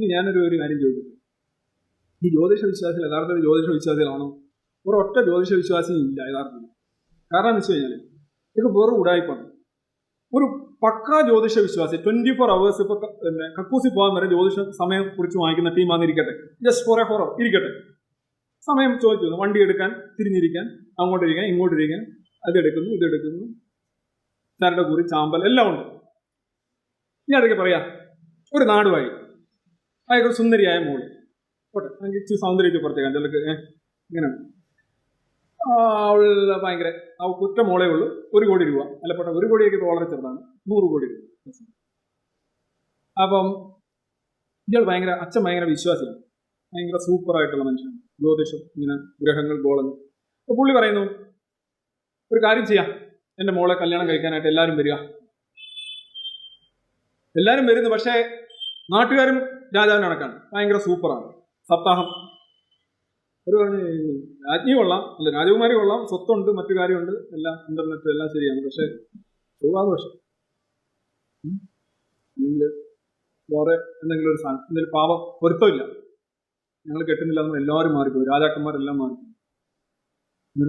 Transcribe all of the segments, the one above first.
ഇനി ഞാനൊരു ഒരു കാര്യം ചോദിക്കുന്നു ഈ ജ്യോതിഷ വിശ്വാസികൾ യഥാർത്ഥത്തിൽ ജ്യോതിഷ വിശ്വാസികളാണോ ഒരൊറ്റ ജ്യോതിഷ വിശ്വാസി ഇല്ല യഥാർത്ഥത്തിൽ. കാരണം എന്ന് വെച്ച് കഴിഞ്ഞാൽ ഇത് വെറും ഉടായ്പാണ്. ഒരു പക്കാ ജ്യോതിഷ വിശ്വാസി ട്വന്റി ഫോർ അവേഴ്സ് ഇപ്പൊ പിന്നെ കക്കൂസി പോകാൻ വരെ ജ്യോതിഷ സമയം കുറിച്ച് വാങ്ങിക്കുന്ന ടീമാന്ന് ഇരിക്കട്ടെ ജസ്റ്റ് ഫോർ എ ഫോർ ഇരിക്കട്ടെ. സമയം ചോദിച്ചു വണ്ടി എടുക്കാൻ തിരിഞ്ഞിരിക്കാൻ അങ്ങോട്ടിരിക്കാൻ ഇങ്ങോട്ടിരിക്കാൻ അതെടുക്കുന്നു ഇതെടുക്കുന്നു ചരട കുറി ചാമ്പൽ എല്ലാം ഉണ്ട്. ഞാൻ അതൊക്കെ പറയാ. ഒരു നാടുവായി. അയാൾക്ക് സുന്ദരിയായ മോൾ. പോട്ടെ ഇച്ചിരി സൗന്ദര്യമൊക്കെ പുറത്തേക്കാൻ ചിലക്ക് ഇങ്ങനെ. അവൾ ഭയങ്കര ആ കുറ്റ മോളേ ഉള്ളൂ. ഒരു കോടി രൂപ. അല്ല പോട്ടെ ഒരു കോടിയൊക്കെ വളരെ ചെറുതാണ്. നൂറ് കോടി രൂപ. അപ്പം ഇയാൾ ഭയങ്കര അച്ഛൻ ഭയങ്കര വിശ്വാസിയാണ്. ഭയങ്കര സൂപ്പർ ആയിട്ടുള്ള മനുഷ്യൻ ജ്യോതിഷം ഇങ്ങനെ ഗ്രഹങ്ങൾ ഗോളങ്ങൾ. അപ്പൊ പുള്ളി പറയുന്നു ഒരു കാര്യം ചെയ്യാം. എന്റെ മോളെ കല്യാണം കഴിക്കാനായിട്ട് എല്ലാവരും വരിക. എല്ലാവരും വരുന്നു പക്ഷേ നാട്ടുകാരും രാജാവിന് കണക്കാണ് ഭയങ്കര സൂപ്പറാണ്. സപ്താഹം. ഒരു രാജ്ഞി കൊള്ളാം അല്ല രാജകുമാരി കൊള്ളാം സ്വത്തുണ്ട് മറ്റു കാര്യമുണ്ട് എല്ലാം ഇന്റർനെറ്റ് എല്ലാം ശരിയാണ്. പക്ഷെ ചൊവ്വാദോഷം അല്ലെങ്കിൽ വേറെ എന്തെങ്കിലും ഒരു സാധനം എന്തെങ്കിലും പാവം പൊരുത്തമില്ല. ഞങ്ങൾ കെട്ടുന്നില്ല എന്ന് എല്ലാവരും മാറിപ്പോയി. രാജാക്കന്മാരെല്ലാം മാറിപ്പോയി.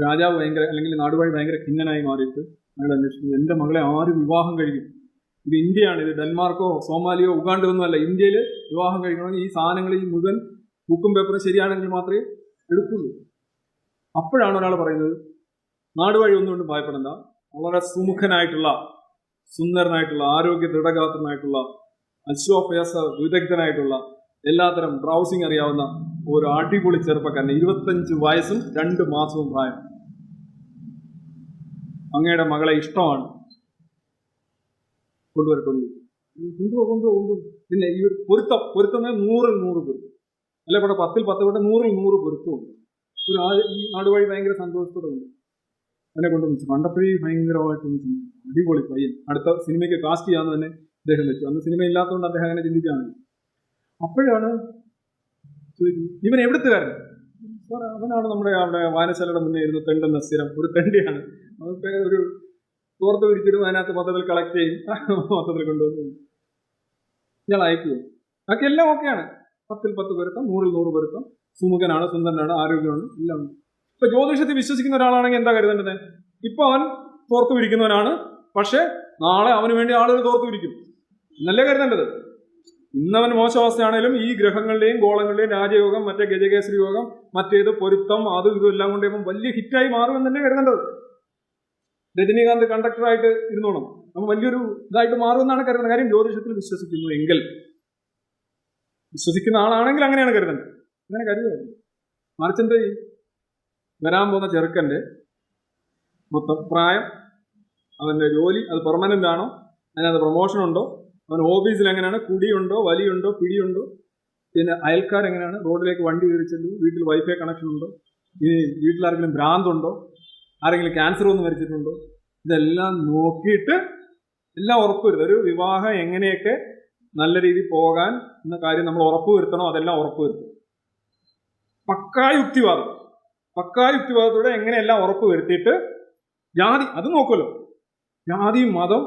രാജാവ് ഭയങ്കര അല്ലെങ്കിൽ നാടുവാഴി ഭയങ്കര ഖിന്നനായി മാറിയിട്ട് ഞങ്ങൾ അന്വേഷിച്ചു എന്റെ മകളെ ആരും വിവാഹം കഴിക്കും ഇത് ഇന്ത്യയാണ് ഇത് ഡെൻമാർക്കോ സോമാലിയോ ഉഗാണ്ടോ ഒന്നും അല്ല. ഇന്ത്യയിൽ വിവാഹം കഴിക്കണമെങ്കിൽ ഈ സാധനങ്ങൾ ഈ മുഴുവൻ ബുക്കും പേപ്പറും ശരിയാണെങ്കിൽ മാത്രമേ എടുക്കുള്ളൂ. അപ്പോഴാണ് ഒരാൾ പറയുന്നത് നാടുവഴി ഒന്നുകൊണ്ടും ഭയപ്പെടണ്ട. വളരെ സുമുഖനായിട്ടുള്ള സുന്ദരനായിട്ടുള്ള ആരോഗ്യ ദൃഢഗാത്രനായിട്ടുള്ള അശ്വാഭ്യാസ വിദഗ്ധനായിട്ടുള്ള എല്ലാത്തരം ബ്രൗസിംഗ് അറിയാവുന്ന ഒരു അടിപൊളി ചെറുപ്പക്കാരൻ ഇരുപത്തഞ്ച് വയസ്സും രണ്ട് മാസവും പ്രായം. അങ്ങയുടെ മകളെ ഇഷ്ടമാണ്. കൊണ്ടുവരട്ടെ കൊണ്ടുപോ കൊണ്ടുപോ പിന്നെ ഈ ഒരു പൊരുത്തം പൊരുത്തം നൂറിൽ നൂറ് പൊരുത്തം. അല്ല ഇവിടെ പത്തിൽ പത്ത് ഇവിടെ നൂറിൽ നൂറ് പൊരുത്തമുണ്ട്. ഒരു ഈ നാടുവഴി ഭയങ്കര സന്തോഷത്തോടെ ഉണ്ട് അവനെ കൊണ്ട് വെച്ചു കണ്ടപ്പോഴേ ഭയങ്കരമായിട്ട്. അടിപൊളി പയ്യൻ. അടുത്ത സിനിമയ്ക്ക് കാസ്റ്റ് ചെയ്യാന്ന് തന്നെ അദ്ദേഹം വെച്ചു. അന്ന് സിനിമ ഇല്ലാത്തതുകൊണ്ട് അദ്ദേഹം അങ്ങനെ ചിന്തിച്ചാണ്. അപ്പോഴാണ് ഇവൻ എവിടുത്തുകാരൻ? സാർ അവനാണ് നമ്മുടെ അവിടെ വായനശാലയുടെ മുന്നേ ഇരുന്ന് തെണ്ടുന്ന സ്ഥിരം. ഒരു തെണ്ടിയാണ്. ഒരു തോർത്ത് പിടിച്ചിട്ട് അതിനകത്ത് മൊത്തത്തിൽ കളക്ട് ചെയ്യും. മൊത്തത്തിൽ കൊണ്ടുവന്നു ഇയാൾ അയക്കുക അതൊക്കെ എല്ലാം ഓക്കെയാണ് പത്തിൽ പത്ത് പൊരുത്തം നൂറിൽ നൂറ് പൊരുത്തം. സുമുഖനാണ് സുന്ദരനാണ് ആരോഗ്യമാണ് എല്ലാം ഇപ്പൊ ജ്യോതിഷത്തിൽ വിശ്വസിക്കുന്ന ഒരാളാണെങ്കിൽ എന്താ കരുതേണ്ടത് ഇപ്പൊ അവൻ തോർത്തു പിടിക്കുന്നവനാണ്. പക്ഷെ നാളെ അവന് വേണ്ടി ആളുകൾ തോർത്തു പിടിക്കും. എന്നല്ലേ കരുതേണ്ടത് ഇന്നവൻ മോശാവസ്ഥയാണേലും ഈ ഗ്രഹങ്ങളുടെയും ഗോളങ്ങളുടെയും രാജയോഗം മറ്റേ ഗജകേസരി യോഗം മറ്റേത് പൊരുത്തം അതും ഇതും എല്ലാം കൊണ്ട് വലിയ ഹിറ്റായി മാറുമെന്ന് തന്നെ കരുതേണ്ടത് രജനീകാന്ത് കണ്ടക്ടറായിട്ട് ഇരുന്നോണം. നമ്മൾ വലിയൊരു ഇതായിട്ട് മാറുമെന്നാണ് കരുതുന്നത്. കാര്യം ജ്യോതിഷത്തിൽ വിശ്വസിക്കുന്നു എങ്കിൽ. വിശ്വസിക്കുന്ന ആളാണെങ്കിൽ അങ്ങനെയാണ് കരുതുന്നത്. അങ്ങനെ കരുതുക. മറിച്ചെന്ത് ഈ വരാൻ പോകുന്ന ചെറുക്കന്റെ മൊത്തം പ്രായം അവന്റെ ജോലി അത് പെർമനന്റ് ആണോ? അതിനകത്ത് പ്രൊമോഷൻ ഉണ്ടോ? അവൻ ഓഫീസിൽ എങ്ങനെയാണ്? കുടിയുണ്ടോ? വലിയുണ്ടോ? പിടിയുണ്ടോ? പിന്നെ അയൽക്കാരെങ്ങനെയാണ് റോഡിലേക്ക് വണ്ടി കയറിച്ചല്ലോ വീട്ടിൽ വൈഫൈ കണക്ഷൻ ഉണ്ടോ? ഇനി വീട്ടിലാർക്കെങ്കിലും ഭ്രാന്തുണ്ടോ? ആരെങ്കിലും ക്യാൻസർ വന്ന് മരിച്ചിട്ടുണ്ടോ? ഇതെല്ലാം നോക്കിയിട്ട് എല്ലാം ഉറപ്പുവരുത് ഒരു വിവാഹം എങ്ങനെയൊക്കെ നല്ല രീതിയിൽ പോകാൻ എന്ന കാര്യം നമ്മൾ ഉറപ്പുവരുത്തണോ അതെല്ലാം ഉറപ്പുവരുത്തും പക്കാ യുക്തിവാദം. പക്കാ യുക്തിവാദത്തോടെ എങ്ങനെയെല്ലാം ഉറപ്പ് വരുത്തിയിട്ട് ജാതി അത് നോക്കുമല്ലോ. ജാതി മതം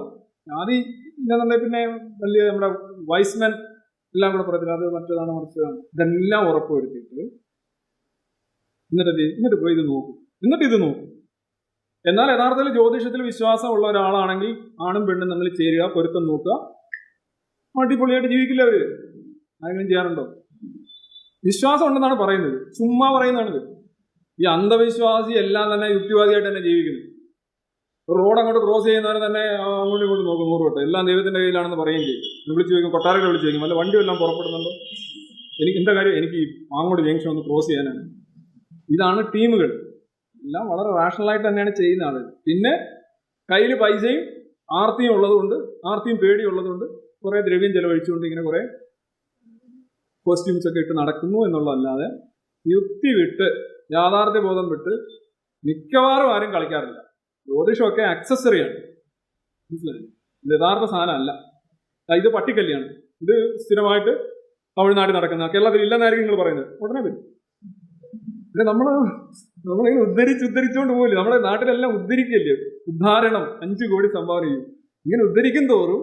ജാതി ഇല്ലെന്നുണ്ടെങ്കിൽ പിന്നെ വലിയ നമ്മുടെ വൈസ്മെൻ എല്ലാം കൂടെ പറയത്തില്ല അത് മറ്റേതാണ് മറിച്ചതാണ്. ഇതെല്ലാം ഉറപ്പ് വരുത്തിയിട്ട് എന്നിട്ട് എന്നിട്ട് പോയി ഇത് നോക്കും. എന്നിട്ട് ഇത് നോക്കും. എന്നാൽ യഥാർത്ഥത്തിൽ ജ്യോതിഷത്തിൽ വിശ്വാസം ഉള്ള ഒരാളാണെങ്കിൽ ആണും പെണ്ണും നമ്മൾ ചേരുക പൊരുത്തം നോക്കുക. അടിപൊളിയായിട്ട് ജീവിക്കില്ല അവർ. ആരെങ്കിലും ചെയ്യാറുണ്ടോ? വിശ്വാസം ഉണ്ടെന്നാണ് പറയുന്നത്. ചുമ്മാ പറയുന്നതാണിത്. ഈ അന്ധവിശ്വാസി എല്ലാം തന്നെ യുക്തിവാദിയായിട്ട് തന്നെ ജീവിക്കുന്നു. റോഡ് അങ്ങോട്ട് ക്രോസ് ചെയ്യുന്നവരെ തന്നെ അങ്ങോട്ടും ഇങ്ങോട്ടും നോക്കും നൂറ് വട്ടം. എല്ലാം ദൈവത്തിന്റെ കയ്യിലാണെന്ന് പറയുകയും ചെയ്യും. വിളിച്ചു ചോദിക്കും കൊട്ടാരത്തിൽ വിളിച്ച് ചോദിക്കും അല്ല വണ്ടി എല്ലാം പുറപ്പെടുന്നുണ്ടോ? എനിക്ക് എന്താ കാര്യം? എനിക്ക് ഈ പാങ്ങോട് ജംഗ്ഷൻ ഒന്ന് ക്രോസ് ചെയ്യാനാണ്. ഇതാണ് ടീമുകൾ. എല്ലാം വളരെ റാഷണലായിട്ട് തന്നെയാണ് ചെയ്യുന്ന ആളുകൾ പിന്നെ കയ്യിൽ പൈസയും ആർത്തിയും ഉള്ളതുകൊണ്ട് ആർത്തിയും പേടിയും ഉള്ളതുകൊണ്ട് കുറെ ദ്രവ്യം ചെലവഴിച്ചുകൊണ്ട് ഇങ്ങനെ കുറെ കോസ്റ്റ്യൂംസ് ഒക്കെ ഇട്ട് നടക്കുന്നു എന്നുള്ളതല്ലാതെ യുക്തി വിട്ട് യാഥാർത്ഥ്യ ബോധം വിട്ട് മിക്കവാറും ആരും കളിക്കാറില്ല. ജ്യോതിഷമൊക്കെ അക്സസറിയാണ് മനസ്സിലായി? യഥാർത്ഥ സാധനമല്ല ഇത് പട്ടിക്കല്യാണ്. ഇത് സ്ഥിരമായിട്ട് തമിഴ്നാട്ടിൽ നടക്കുന്ന കേരളത്തിൽ ഇല്ലെന്നായിരിക്കും നിങ്ങൾ പറയുന്നത്. ഉടനെ വരും. പിന്നെ നമ്മൾ നമ്മളിങ്ങനെ ഉദ്ധരിച്ച് ഉദ്ധരിച്ചുകൊണ്ട് പോകില്ല നമ്മുടെ നാട്ടിലെല്ലാം ഉദ്ധരിക്കല്ലേ? ഉദ്ധാരണം അഞ്ചു കോടി സംഭാവന ചെയ്യും ഇങ്ങനെ ഉദ്ധരിക്കും തോറും